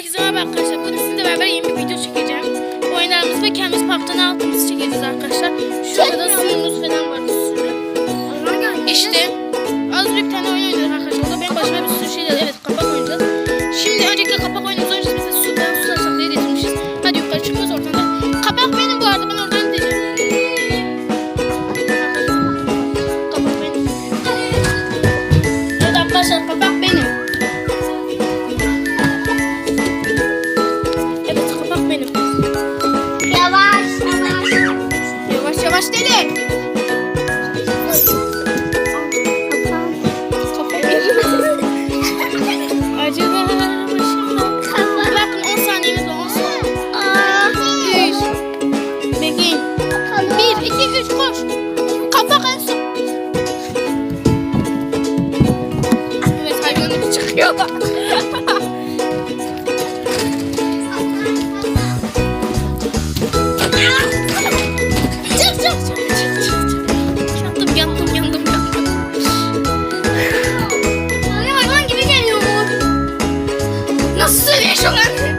Herkese merhaba arkadaşlar. Bugün sizinle beraber yeni bir video çekeceğim. Oyunlarımızı ve kendimiz parktan aldığımızı çekeceğiz arkadaşlar. Şurada da suyumuz falan var bir sürü. İşte az bir tane oyun oynuyoruz arkadaşlar. O da benim başıma bir sürü şeyler. Evet kapak oynayacağız. Şimdi öncelikle kapak oynayacağız. 上来。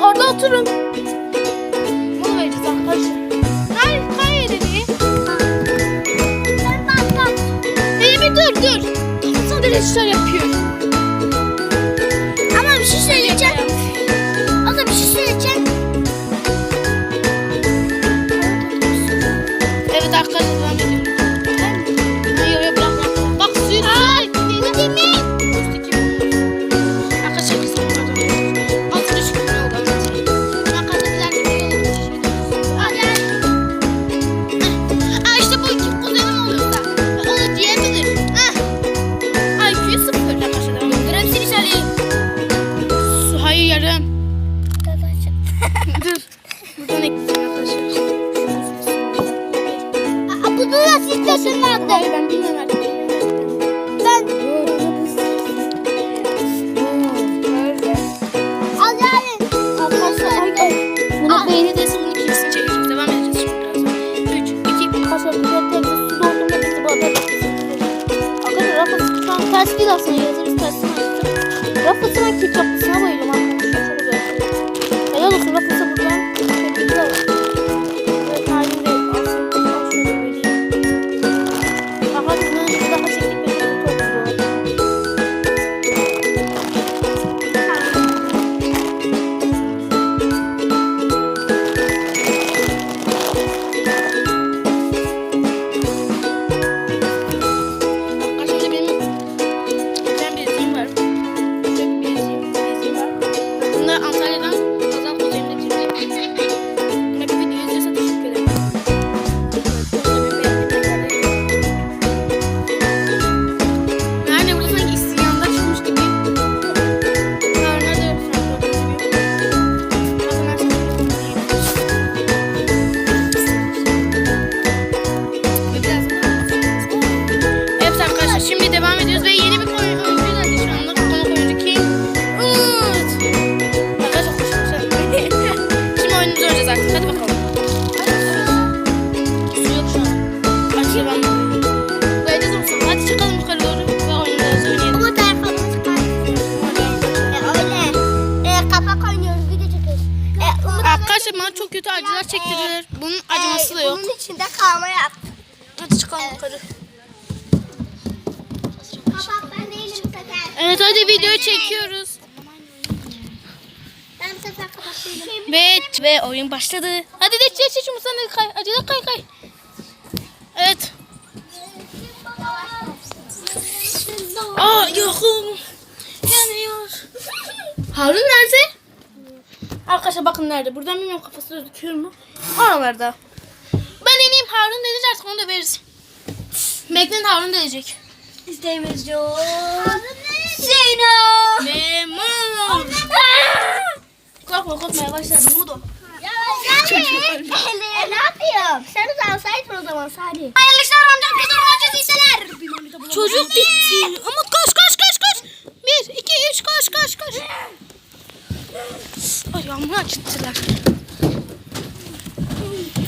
Orada oturun. Bunu vereceğiz arkadaşlar. Hayır, hayır dedi. Sen bak bak. Hele bir dur dur. Sadece şöyle yapıyor. Ama bir şey söyleyeceğim. Yok dayı ben bilmiyorum artık. Ben... Azal'in. Arkadaşlar ay ay. Bunu beyni desin bunu kesin çekeceğiz. Devam edeceğiz şimdi biraz. 3, 2, kaç oldu? Dört tepsi su doldurma bizi bu adamı. Arkadaşlar rafa ters değil aslında. Yazımız tersini açtım. Rafa sıkı ketçaplı kapak oynuyoruz, video çekiyoruz. E, Umut Arkadaşlar bana çok kötü acılar çektirdiler. Bunun acıması da yok. Bunun içinde kalma yaptı. Hadi çıkalım yukarı. Kapak ben değilim bu sefer. Evet hadi video çekiyoruz. Ben bu sefer kapak değilim. Ve, ve oyun başladı. Hadi de Umut sen de kay. Acele kay kay. Evet. Aa yakın. Harun nerede? Arkadaşlar bakın nerede. Buradan bilmiyorum kafası gözüküyor mu? Oralarda. Ben ineyim Harun dedi artık onu da veririz. Bekleyin Harun gelecek. İsteğimiz yok. Zeyno. Memur. Korkma korkmaya başladım Mudo. Yani. e, ne yapayım? Sen de alsaydın o zaman Sadi. Hayırlı işler amcam kızım hisseler. Çocuk gitti. Umut koş koş koş koş. Bir, iki, üç koş koş koş. Yağmur acıttılar.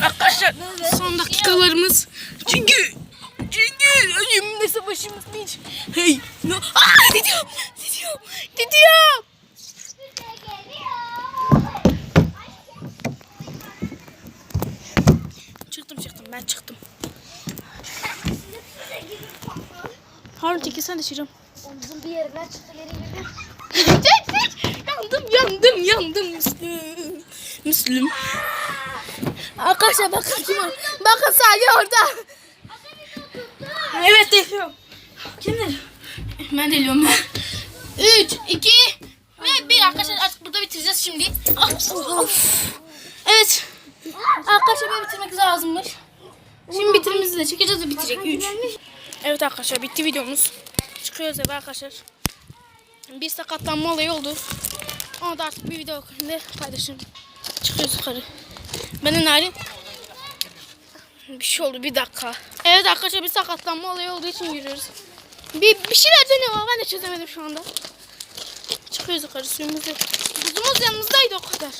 Arkadaşlar son dakikalarımız. Çünkü çünkü ölümle savaşımız bir. Hey. No. Aa, gidiyorum. Gidiyorum. Gidiyorum. Çıktım çıktım ben çıktım. Harun çekil sen de çıkacağım. Omzum bir yerinden çıktı geri yandım Müslüm. Müslüm. Arkadaşlar bakın kim var. Bakın Salih orada. Evet deliyorum. Kim deliyor? Ben deliyorum ben. 3, 2 ve 1 arkadaşlar artık burada bitireceğiz şimdi. Ah, of. Evet. Arkadaşlar böyle bitirmek lazımmış. Şimdi bitirimizi de çekeceğiz ve bitecek. 3. Evet arkadaşlar bitti videomuz. Çıkıyoruz eve arkadaşlar. Bir sakatlanma olayı oldu. Onu da artık bir video halinde paylaşırım. Çıkıyoruz yukarı. Ben de Narin. Bir şey oldu bir dakika. Evet arkadaşlar bir sakatlanma olayı olduğu için yürüyoruz. Bir, bir şeyler dönüyor ama ben de çözemedim şu anda. Çıkıyoruz yukarı suyumuz yok. Buzumuz yanımızdaydı o kadar.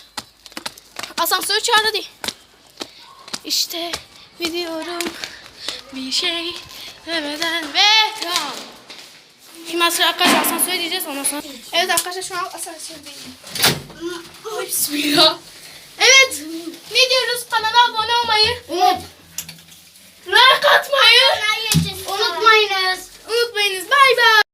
Asansör çağırdı değil. İşte biliyorum bir şey demeden ve tamam. Şimdi arkadaşlar asansör diyeceğiz ondan sonra. Evet arkadaşlar şu an asansördeyim. Bismillah. Evet. Ne diyoruz? Kanala abone olmayı. Evet. Like atmayı. Unutmayınız. Unutmayınız. Bay bay.